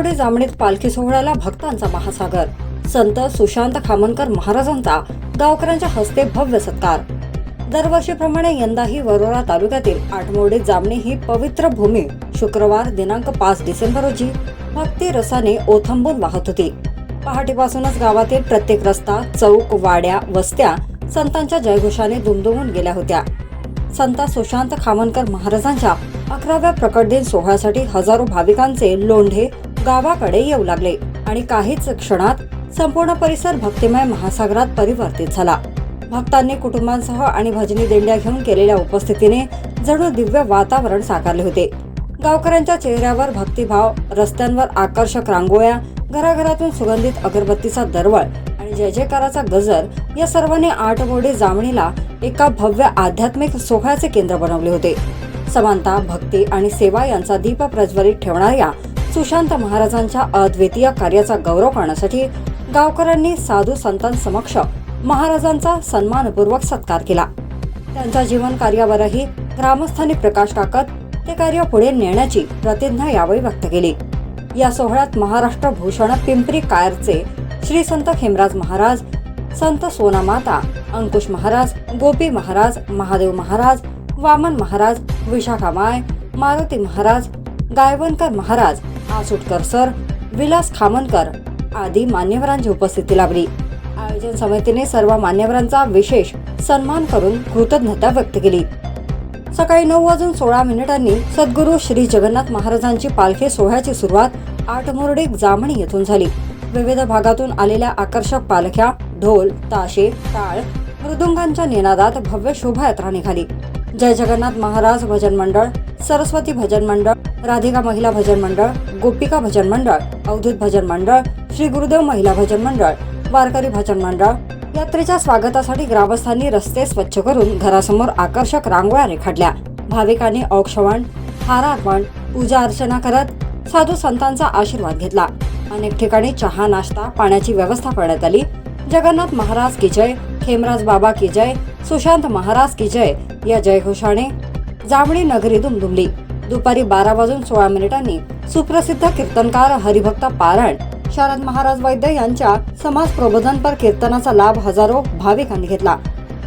आठमोडे जामणीत पालखी सोहळ्याला भक्तांचा महासागर. संत सुशांत खामनकर महाराजांचा गावकऱ्यांच्या हस्ते भव्य सत्कार. दरवर्षीप्रमाणे यंदाही वरोरा तालुक्यातील आठमोडे जामणी ही पवित्र भूमी शुक्रवार दिनांक पाच डिसेंबर रोजी भक्ती रसाने ओथंबून वाहत होती. पहाटेपासूनच गावातील प्रत्येक रस्ता चौक वाड्या वस्त्या संतांच्या जयघोषाने दुमदुमून गेल्या होत्या. संत सुशांत खामनकर महाराजांच्या अकराव्या प्रकट दिन सोहळ्यासाठी हजारो भाविकांचे लोंढे गावाकडे येऊ लागले आणि काहीच क्षणात संपूर्ण परिसर भक्तिमय महासागरात परिवर्तित झाला. भक्तांनी कुटुंबांसह आणि भजनी दिंड्या घेऊन केलेल्या उपस्थितीने जणू दिव्य वातावरण साकारले होते. गावकऱ्यांच्या चेहऱ्यावर भक्तिभाव रस्त्यांवर आकर्षक रांगोळ्या घराघरातून सुगंधित अगरबत्तीचा दरवळ आणि जय जयकाराचा गजर या सर्वांनी आठवडी जामणीला एका भव्य आध्यात्मिक सोहळ्याचे केंद्र बनवले होते. समानता भक्ती आणि सेवा यांचा दीप प्रज्वलित ठेवणाऱ्या सुशांत महाराजांच्या अद्वितीय कार्याचा गौरव करण्यासाठी गावकऱ्यांनी साधू संतांसमक्ष महाराजांचा सन्मानपूर्वक सत्कार केला. त्यांच्या जीवन कार्यावरही ग्रामस्थांनी प्रकाश टाकत ते कार्य पुढे नेण्याची प्रतिज्ञा यावेळी व्यक्त केली. या सोहळ्यात महाराष्ट्र भूषण पिंपरी कायरचे श्री संत खेमराज महाराज संत सोना माता अंकुश महाराज गोपी महाराज महादेव महाराज वामन महाराज विशाखा माय मारुती महाराज गायवनकर महाराज आसुटकर सर विलास खामनकर आदी मान्यवरांची उपस्थिती लाभली. आयोजन समितीने सर्व मान्यवरांचा विशेष सन्मान करून कृतज्ञता व्यक्त केली. सकाळी नऊ वाजून सोळा मिनिटांनी सद्गुरू श्री जगन्नाथ महाराजांची पालखी सोहळ्याची सुरुवात आठमोरडे जामणी येथून झाली. विविध भागातून आलेल्या आकर्षक पालख्या ढोल ताशे टाळ मृदुंगांच्या निनादात भव्य शोभायात्रा निघाली. जय जगन्नाथ महाराज भजन मंडळ सरस्वती भजन मंडळ राधिका महिला भजन मंडळ गोपिका भजन मंडळ अवधूत भजन मंडळ श्री गुरुदेव महिला भजन मंडळ वारकरी भजन मंडळ. यात्रेच्या स्वागतासाठी ग्रामस्थांनी रस्ते स्वच्छ करून घरासमोर आकर्षक रांगोळ्या रेखाटल्या. भाविकांनी औक्षवण हारार्पण पूजा अर्चना करत साधू संतांचा आशीर्वाद घेतला. अनेक ठिकाणी चहा नाश्ता पाण्याची व्यवस्था करण्यात आली. जगन्नाथ महाराज की जय खेमराज बाबा की जय सुशांत महाराज की जय. या जयघोषाने जामणी नगरी दुमदुमली. दुपारी बारा वाजून सोळा मिनिटांनी सुप्रसिद्ध कीर्तनकार हरिभक्त पारण शारद महाराज वैद्य यांच्या समाज प्रबोधनपर कीर्तनाचा लाभ हजारो भाविकांनी घेतला.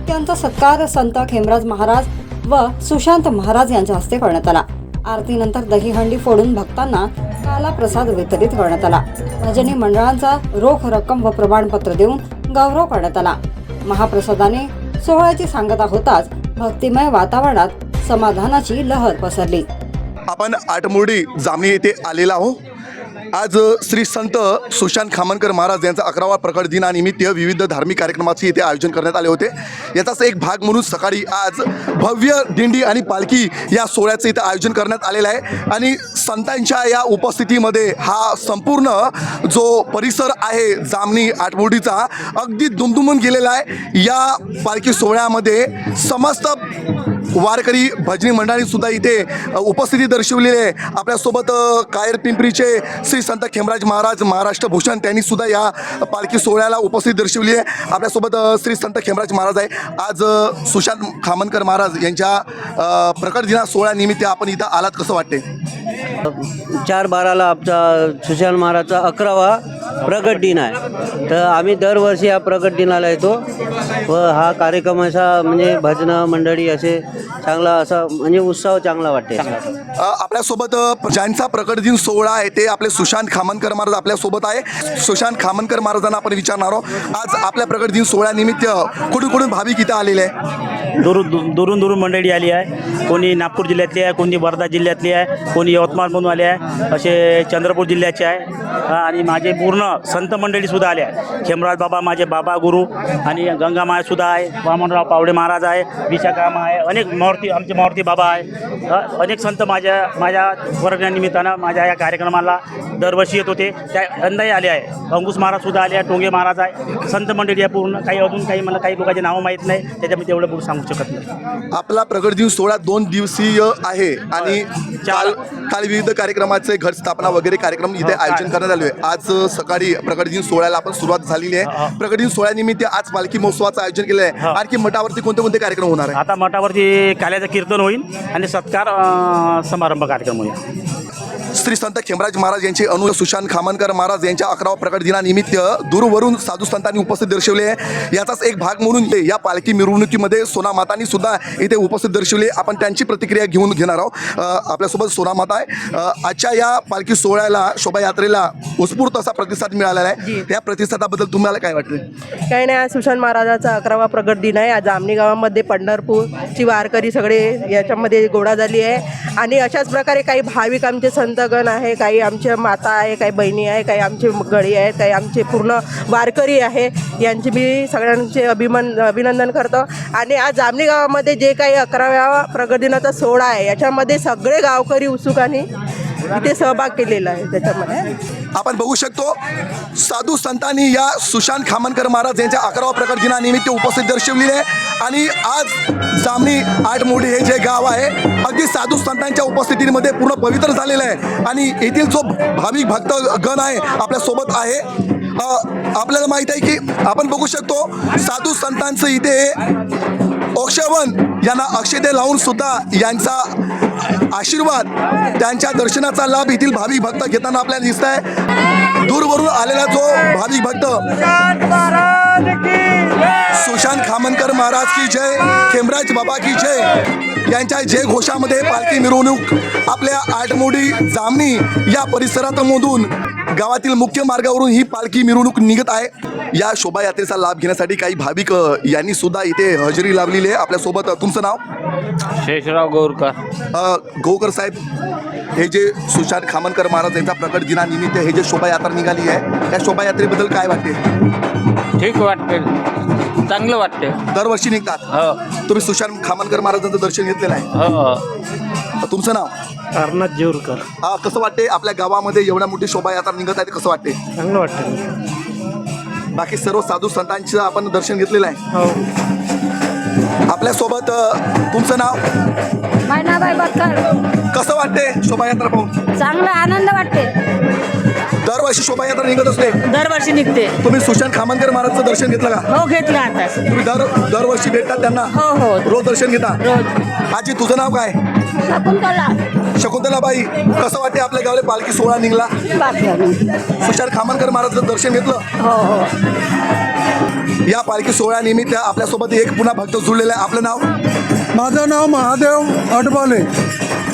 त्यांचा सत्कार संत खेमराज महाराज व सुशांत महाराज यांच्या हस्ते करण्यात आला. आरतीनंतर दहीहंडी फोडून भक्तांना काला प्रसाद वितरित करण्यात आला. भजनी मंडळांचा रोख रक्कम व प्रमाणपत्र देऊन गौरव करण्यात आला. महाप्रसादाने सोहळ्याची सांगता होताच भक्तिमय वातावरणात समाधानाची लहर पसरली. आपण आटमोडी जामणी येथे आलेला आहो आज श्री संत सुशांत खामनकर महाराज यांचा अकरावा प्रकट दिनानिमित्त विविध धार्मिक कार्यक्रमाचे इथे आयोजन करण्यात आले होते. याचाच एक भाग म्हणून सकाळी आज भव्य दिंडी आणि पालखी या सोहळ्याचं इथं आयोजन करण्यात आलेलं आहे. आणि संतांच्या या उपस्थितीमध्ये हा संपूर्ण जो परिसर आहे जामणी आठमोडीचा अगदी दुमदुमून गेलेला आहे. या पालखी सोहळ्यामध्ये समस्त वारकरी भजनी मंडळी सुद्धा इथे उपस्थिती दर्शवलेली आहे. आपल्यासोबत कायर पिंपरीचे श्री संत खेमराज महाराज महाराष्ट्र भूषण त्यांनी सुद्धा या पालखी सोहळ्याला उपस्थिती दर्शवली आहे. आपल्यासोबत श्री संत खेमराज महाराज आहे. आज सुशांत खामनकर महाराज यांच्या प्रकट दिना सोहळ्यानिमित्त आपण इथं आलात कसं वाटते चार बाराला आमचा सुशांत महाराजचा अकरावा प्रगट दिन आहे. तर आम्ही दरवर्षी या प्रगट दिनाला येतो व हा कार्यक्रम असा म्हणजे भजनं मंडळी असे चांगला असा म्हणजे उत्साह चांगला वाटते. अ, आपल्यासोबत अ, ज्यांचा प्रकट दिन सोहळा आहे ते आपले सुशांत खामनकर महाराज आपल्यासोबत आहे. सुशांत खामनकर महाराजांना आपण विचारणार आहोत. आज आपल्या प्रकट दिन सोहळ्यानिमित्त कुठून कुठून भाविक इथं आलेले आहे दुरून दु- दुरून दुरून मंडळी आली आहे. कोणी नागपूर जिल्ह्यातली आहे कोणी वर्धा जिल्ह्यातली आहे कोणी यवतमाळमधून आले आहे असे चंद्रपूर जिल्ह्याचे आहे. हा, आणि माझे पूर्ण संत मंडळीसुद्धा आले आहे खेमराज बाबा माझे बाबा गुरु आणि गंगामायसुद्धा आहे वामनराव पावडे महाराज आहे विशाखा आहे अनेक मारुती आमचे मारुती बाबा आहे. हा, अनेक संत माझ्या माझ्या वर्गनिमित्तानं माझ्या या कार्यक्रमाला दरवर्षी येत होते. त्या यंदाही आले आहे. अंकुश महाराजसुद्धा आले आहे टोंगे महाराज आहे. संत मंडळी आहे पूर्ण. काही अजून काही मला काही लोकांची नावं माहीत नाही त्याच्यामुळे तेवढं पुढे सांगू शकत नाही. आपला प्रगट दिन सोहळा दोन दिवसीय आहे आणि काल काल विविध कार्यक्रमाचे घट स्थापना वगैरे कार्यक्रम इथे आयोजन करण्यात आले आहे आज सकाळी प्रगट दिन सोहळ्याला आपण सुरुवात झालेली आहे. प्रगट दिन सोहळ्यानिमित्त आज पालखी महोत्सवाचं आयोजन केलं आहे. आणखी मठावरती कोणते कोणते कार्यक्रम होणार आहे? आता मठावरती काल्याचं कीर्तन होईल आणि सत्कार समारंभ कार्यक्रम होईल. श्री संत खेमराज महाराज यांचे अनु सुशांत खामनकर महाराज यांच्या अकरावा प्रकट दिनानिमित्त दूरवरून साधू संतांनी उपस्थित दर्शवले. याचाच एक भाग म्हणून या पालखी मिरवणुकीमध्ये सोना मातांनी सुद्धा इथे उपस्थित दर्शवले. आपण त्यांची प्रतिक्रिया घेऊन घेणार आहोत. आपल्यासोबत सोना माता आहे. आजच्या या पालखी सोहळ्याला शोभायात्रेला उत्स्फूर्त असा प्रतिसाद मिळालेला आहे. त्या प्रतिसादाबद्दल तुम्हाला काय वाटतं काही नाही आज सुशांत महाराजाचा अकरावा प्रगट दिन आहे. आज आमणी गावामध्ये पंढरपूरची वारकरी सगळे याच्यामध्ये गोळा झाली आहे. आणि अशाच प्रकारे काही भाविक आमचे भक्तगण आहे काही आमच्या माता आहे काही बहिणी आहे काही आमचे गळी आहेत काही आमचे पूर्ण वारकरी आहे. यांचे मी सगळ्यांचे अभिमान अभिनंदन करतो. आणि आज जामणी गावामध्ये जे काही अकराव्या प्रगतीनाचा सोहळा आहे याच्यामध्ये सगळे गावकरी उत्सुकाने इथे सहभाग केलेला आहे त्याच्यामध्ये. आपण बघू शकतो साधू संतांनी या सुशांत खामनकर महाराज यांच्या अकरावा प्रकट दिनानिमित्त उपस्थित दर्शवलेली आहे. आणि आज जामणी आठमोडी हे जे गाव आहे साधू संतांच्या उपस्थितीमध्ये पूर्ण पवित्र झालेलं आहे. आणि येथील जो भाविक भक्त गण आहे आपल्यासोबत आहे. आपल्याला माहीत आहे की आपण बघू शकतो साधू संतांचं इथे अक्षवन यांना अक्षते लावून सुद्धा यांचा आशीर्वाद त्यांच्या दर्शनाचा लाभ येथील भाविक भक्त घेताना आपल्याला दिसत आहे दूरवरून आलेला जो भाविक भक्त सुशांत खामनकर महाराज की जय खेमराज बाबा की जय. यांच्या जय घोषामध्ये पालखी मिरवणूक. आपल्या आठमोडी जामणी या परिसरातमधून गावातील मुख्य मार्गावरून ही पालखी मिरवणूक निघत आहे. या शोभायात्रेचा लाभ घेण्यासाठी काही भाविक यांनी सुद्धा इथे हजेरी लावलेली आहे. आपल्यासोबत तुमचं नाव? शेषराव गोरकर. गोकर साहेब हे जे सुशांत खामनकर महाराज यांचा प्रकट दिनानिमित्त हे जे शोभायात्रा निघाली आहे त्या शोभायात्रेबद्दल काय वाटते? ठीक वाटते. चांगलं वाटते. दरवर्षी निघतात. हो. तुम्ही सुशांत खामनकर महाराजांचं दर्शन घेतलेलं आहे. हो तुमचं नाव? अर्नाथ जेवरकर. हा कसं वाटते आपल्या गावामध्ये एवढ्या मोठी शोभायात्रा निघत आहे ते कसं वाटते चांगलं वाटतं बाकी सर्व साधू संतांचं आपण दर्शन घेतलेलं आहे. हो. आपल्यासोबत अ, तुमचं नाव? मैनाबाई बक्कर कसं वाटते शोभायात्रा पाहून? चांगला आनंद वाटते दरवर्षी शोभायात्रा निघत असते. दरवर्षी निघते. तुम्ही सुशांत खामनकर महाराजचं दर्शन घेतलं का? हो घेतलं आता. तुम्ही दर दरवर्षी भेटतात त्यांना? हो हो. रोज दर्शन घेता? रोज. आजी तुझं नाव काय? शकुंतला. शकुंतलाबाई कसं वाटते आपल्या गावले पालखी सोहळा निघला? सुशांत खामनकर महाराजचं दर्शन घेतलं? हो हो या पालखी सोहळ्यानिमित्त आपल्यासोबत एक पुन्हा भक्त जुळलेला आहे. आपलं नाव? माझं नाव महादेव अडबाले.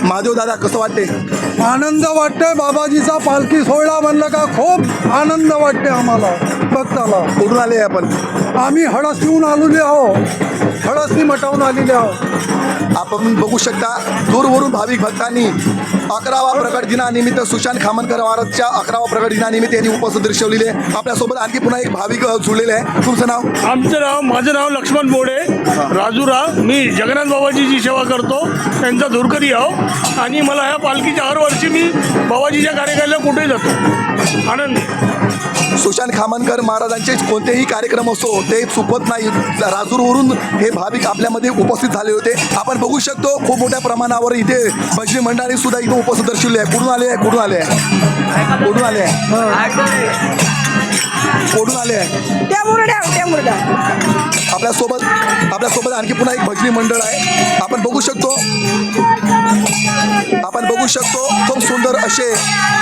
महादेव दादा कसं वाटते आनंद वाटते बाबाजीचा पालखी सोहळा म्हणलं का खूप आनंद वाटते आम्हाला भक्ताला. कुठून आले आपण? आम्ही हडसहून आलेले आहो. हडसनी मठावून आलेले आहो. आपण बघू शकता दूरवरून भाविक भक्तांनी अकरावा प्रगट दिनानिमित्त सुशांत खामनकर महाराजच्या अकरावा प्रगट दिनानिमित्त यांनी उपस्थित दर्शवलेले आहे. आपल्यासोबत आणखी पुन्हा एक भाविक जुळलेले आहे. तुमचं नाव? आमचं नाव माझं नाव लक्ष्मण बोडे. राजूरा मी जगन्नाथ बाबाजीची सेवा करतो. त्यांचा धुरकरी आहो. आणि मला ह्या पालखीच्या हर वर्षी मी बाबाजीच्या कार्यक्रमाला कुठे जातो. आनंद. सुशांत खामनकर महाराजांचे कोणतेही कार्यक्रम असो ते चुकवत नाही. राजूरवरून हे भाविक आपल्यामध्ये उपस्थित झाले होते. आपण बघू शकतो खूप मोठ्या प्रमाणावर इथे भजनी मंडळी सुद्धा इथे उपस्थित दर्शवले आहे. कुठून आले आहे? कुठून आले आहे? कुठून आले आहे? कुठून आले आहे? त्या मुरड्या त्या मुरड्या. आपल्यासोबत आपल्यासोबत आणखी पुन्हा एक भजनी मंडळ आहे. आपण बघू शकतो. आपण बघू शकतो खूप सुंदर असे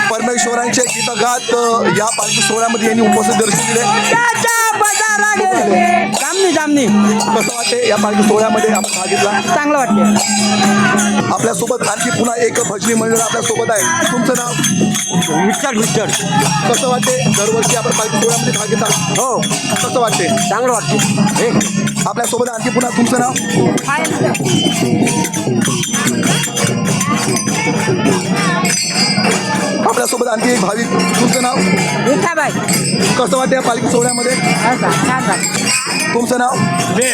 परमेश्वरांचे गीतगात गात या पालखी सोहळ्यामध्ये यांनी उपस्थित दर्शविले जामनी जामनी. कसं वाटते या पालखी सोहळ्यामध्ये आपण भाग घेतला? चांगलं वाटते आपल्यासोबत आणखी पुन्हा एक भजनी मंडळ आपल्यासोबत आहे. तुमचं नाव? विठ्ठल विठ्ठल. कसं वाटते दरवर्षी आपण पालखी सोहळ्यामध्ये भाग घेता हो. कसं वाटते चांगलं वाटते हे. आपल्यासोबत आणखी पुन्हा तुमचं नाव? आपल्यासोबत आणखी एक भाविक. तुमचं नाव? विठाबाई कसं वाटते या पालखी सोहळ्यामध्ये? तुमचं नाव?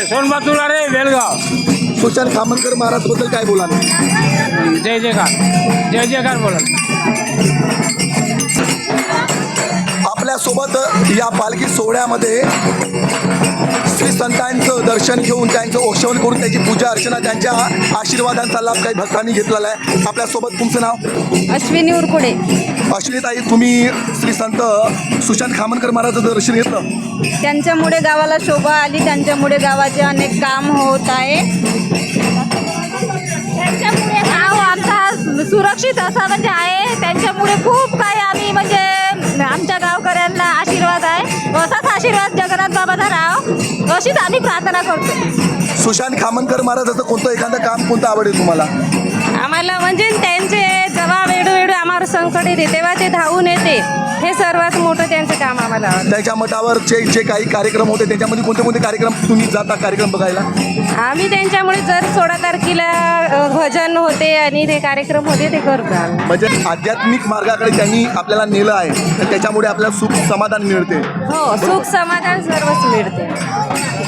सोनबातुला रे बेलगाव. सुशांत खामनकर महाराजबद्दल काय बोला जय जयकार. जय जयकार बोला. आपल्यासोबत या पालखी सोहळ्यामध्ये श्री संतांचं दर्शन घेऊन त्यांचं औक्षवण करून त्याची पूजा अर्चना त्यांच्या आशीर्वादांचा लाभ काही भक्तांनी घेतलेला आहे. आपल्यासोबत तुमचं नाव? अश्विनी उरकुडे. अश्विनीताई तुम्ही श्री संत सुशांत खामनकर महाराजचं दर्शन घेतलं? त्यांच्यामुळे गावाला शोभा आली त्यांच्यामुळे गावाचे अनेक काम होत आहे. त्यांच्यामुळे गाव आता सुरक्षित असा म्हणजे आहे. त्यांच्यामुळे खूप काही आम्ही म्हणजे आमच्या गावकऱ्यांना आशीर्वाद आहे. असाच आशीर्वाद जगन्नाथ बाबाचा राव. अशीच आम्ही प्रार्थना करतो. सुशांत खामनकर महाराजाचं कोणतं एखादं काम कोणतं आवडेल तुम्हाला? आम्हाला म्हणजे त्यांचे जेव्हा वेळोवेळी आम्हाला संकट येते. तेव्हा ते धावून येते. हे सर्वात मोठं त्यांचं काम आम्हाला आवडतं. त्यांच्या मठावरचे जे काही कार्यक्रम होते त्याच्यामध्ये कोणते कोणते कार्यक्रम तुम्ही जाता कार्यक्रम बघायला? आम्ही त्यांच्यामुळे जर सोळा तारखेला अ, भजन होते आणि ते कार्यक्रम होते ते करतो आम्ही. म्हणजे आध्यात्मिक मार्गाकडे त्यांनी आपल्याला नेलं आहे तर त्याच्यामुळे आपल्याला सुख समाधान मिळते. हो सुख समाधान सर्वच मिळते.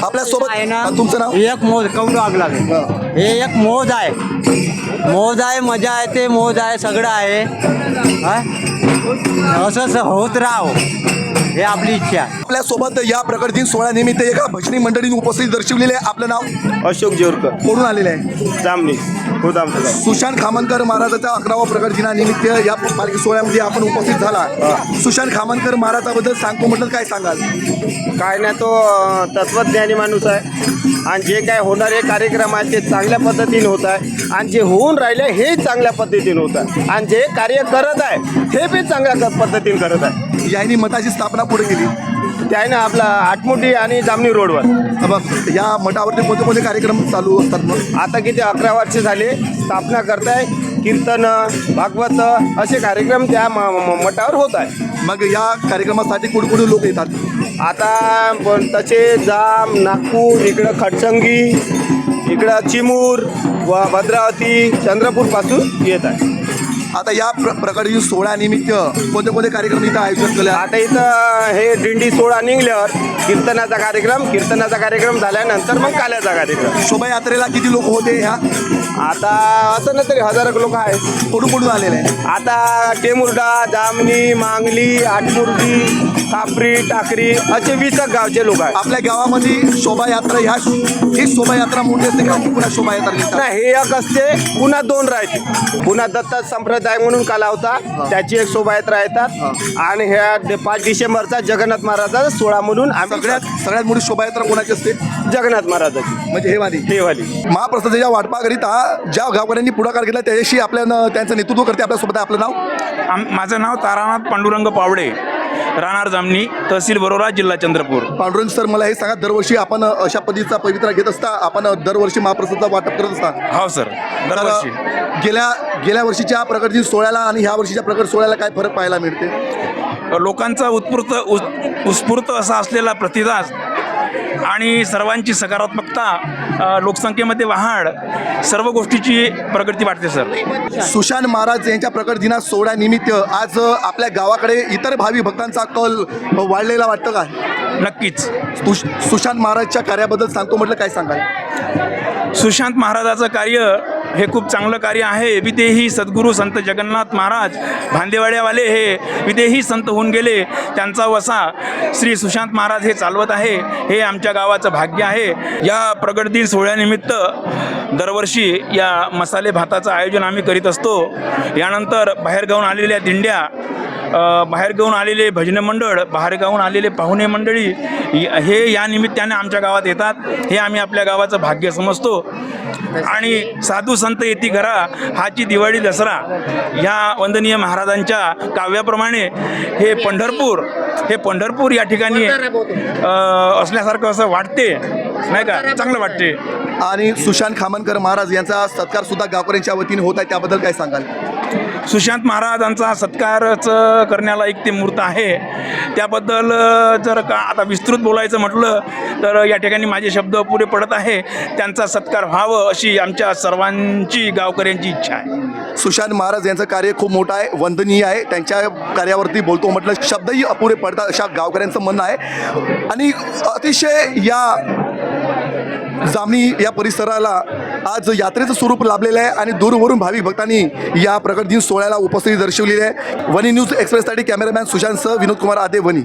आपल्या आहे सोबत ना? तुमचं नाव? एक मोज आग लागेल? हे एक मोज आहे. मोज आहे मजा आहे ते मोज आहे सगळं आहे. हा? असंच होत राहो हे आपली इच्छा. आहे आपल्यासोबत या प्रकट दिन सोहळ्या निमित्त एका भजनी मंडळीने उपस्थित दर्शवलेले आहे. आपलं नाव? अशोक जेवरकर. कोणून आलेलं आहे? जामणी. खुद आमचं गाव. सुशांत खामनकर महाराजाचा अकरावा प्रकट दिनानिमित्त या पालखी सोहळ्यामध्ये आपण उपस्थित झाला. सुशांत खामनकर महाराजाबद्दल सांगतो म्हटलं काय सांगाल? काय नाही तो अं, तत्वज्ञानी माणूस आहे. आणि जे काय होणारे कार्यक्रम आहेत ते चांगल्या पद्धतीने होत आहे. आणि जे होऊन राहिले हे चांगल्या पद्धतीने होत आहे. आणि जे कार्य करत आहे हे बी चांगल्या क- पद्धतीने करत आहे. यांनी मठाची स्थापना पुढे केली. ते आहे ना आपला आटमोठी आणि जामणी रोडवर. बघ या मठावरती कोणते कोणते कार्यक्रम चालू असतात मग? आता किती अकरा वर्ष झाले स्थापना करताय कीर्तन भागवत असे कार्यक्रम त्या म- म- मठावर होत आहे. मग या कार्यक्रमासाठी कुठे कुठे लोक येतात? आता पण तसे जाम नागपूर इकडं खडसंगी इकडं चिमूर व भद्रावती चंद्रपूरपासून येत आहे. आता या प्र प्रकट दिन सोहळ्यानिमित्त कोणते कोणते कार्यक्रम इथं आयोजन केले? आता इथं हे दिंडी सोहळा निघल्यावर कीर्तनाचा कार्यक्रम कीर्तनाचा कार्यक्रम झाल्यानंतर मग काल्याचा कार्यक्रम शोभायात्रेला किती लोक होते ह्या आता असं ना तरी हजारो लोक आहेत कुठून कुठून आलेले आहे आता टेमुर्डा जामणी मांगली आटमुर्डी खापरी टाकरी असे वीस गावचे लोक आहेत. आपल्या गावामध्ये शोभायात्रा ह्या ही शोभायात्रा मोठी असते का? पुन्हा शोभायात्रा निघतात नाही हे एक असते पुन्हा दोन राहते. पुन्हा दत्त संप्रदाय म्हणून काला होता. त्याची एक शोभायात्रा येतात. आणि ह्या डे- पाच डिसेंबरचा जगन्नाथ महाराजाचा सोहळा म्हणून आम्ही सगळ्यात सगळ्यात मोठी शोभायात्रा कोणाची असते? जगन्नाथ महाराजाची. म्हणजे हे वाली. हे वाली. महाप्रसादाच्या वाटपाकरिता ज्या गावकऱ्यांनी पुढाकार घेतला त्याच्याशी आपल्या त्यांचं नेतृत्व करते आपल्यासोबत आपलं नाव? आम माझं नाव तारानाथ पांडुरंग पावडे राहणार जामणी तहसील बरोरा जिल्हा चंद्रपूर. पांडुरंग सर मला हे सांगा दरवर्षी आपण अशा पद्धतीचा पवित्रा घेत असता आपण दरवर्षी महाप्रसादाचा वाटप करत असता? हो सर. दरवर्षी. गेल्या गेल्या वर्षीच्या प्रकट दिन सोहळ्याला आणि ह्या वर्षीच्या प्रकट सोहळ्याला काय फरक पाहायला मिळते? लोकांचा उत्स्फूर्त उत्स्फूर्त असा असलेला प्रतिसाद आणि सर्वांची सकारात्मकता लोकसंख्येमध्ये वाढ सर्व गोष्टीची प्रगती वाटते सर. सुशांत महाराज यांच्या प्रकट दिना सोहळ्यानिमित्त आज आपल्या गावाकडे इतर भावी भक्तांचा कल वाढलेला वाटतं का? नक्कीच. सुश- सुशांत महाराजच्या कार्याबद्दल सांगतो म्हटलं काय सांगाल? सुशांत महाराजाचं कार्य हे खूप चांगलं कार्य आहे. विदेही सद्गुरू संत जगन्नाथ महाराज भांदेवाड्यावाले हे विदेही संत होऊन गेले. त्यांचा वसा श्री सुशांत महाराज हे चालवत आहे. हे आमच्या गावाचं भाग्य आहे. या प्रगट दिन सोहळ्यानिमित्त दरवर्षी या मसाले भाताचं आयोजन आम्ही करीत असतो. यानंतर बाहेरगावून आलेल्या दिंड्या बाहेरगावून आलेले भजन मंडळ बाहेरगावून आलेले पाहुणे मंडळी हे या निमित्ताने आमच्या गावात येतात. हे आम्ही आपल्या गावाचं भाग्य समजतो. आणि साधू संत येती घरा हाची दिवाळी दसरा ह्या वंदनीय महाराजांच्या काव्याप्रमाणे हे पंढरपूर हे पंढरपूर या ठिकाणी असल्यासारखं असं वाटते. नाही का? चांगलं वाटते. आणि सुशांत खामनकर महाराज यांचा सत्कार सुद्धा गावकऱ्यांच्या वतीने होत आहे त्याबद्दल काय सांगाल? सुशांत महाराजांचा सत्कारच करण्याला एक ते मूर्त आहे. त्याबद्दल जर का आता विस्तृत बोलायचं म्हटलं तर या ठिकाणी माझे शब्द पुरे पडत आहे. त्यांचा सत्कार व्हावं अशी आमच्या सर्वांची गावकऱ्यांची इच्छा आहे. सुशांत महाराज यांचं कार्य खूप मोठं आहे वंदनीय आहे. त्यांच्या कार्यावरती बोलतो म्हटलं शब्दही अपुरे पडतात अशा गावकऱ्यांचं म्हणणं आहे. आणि अतिशय या जामणी या परिसराला आज यात्रेचं स्वरूप लाभलेलं आहे आणि दूरवरून भाविक भक्तांनी या प्रकट दिन सोहळ्याला उपस्थिती दर्शवलेली आहे. वनी न्यूज एक्सप्रेससाठी कॅमेरामॅन सुशांत सह विनोद कुमार आदे वनी.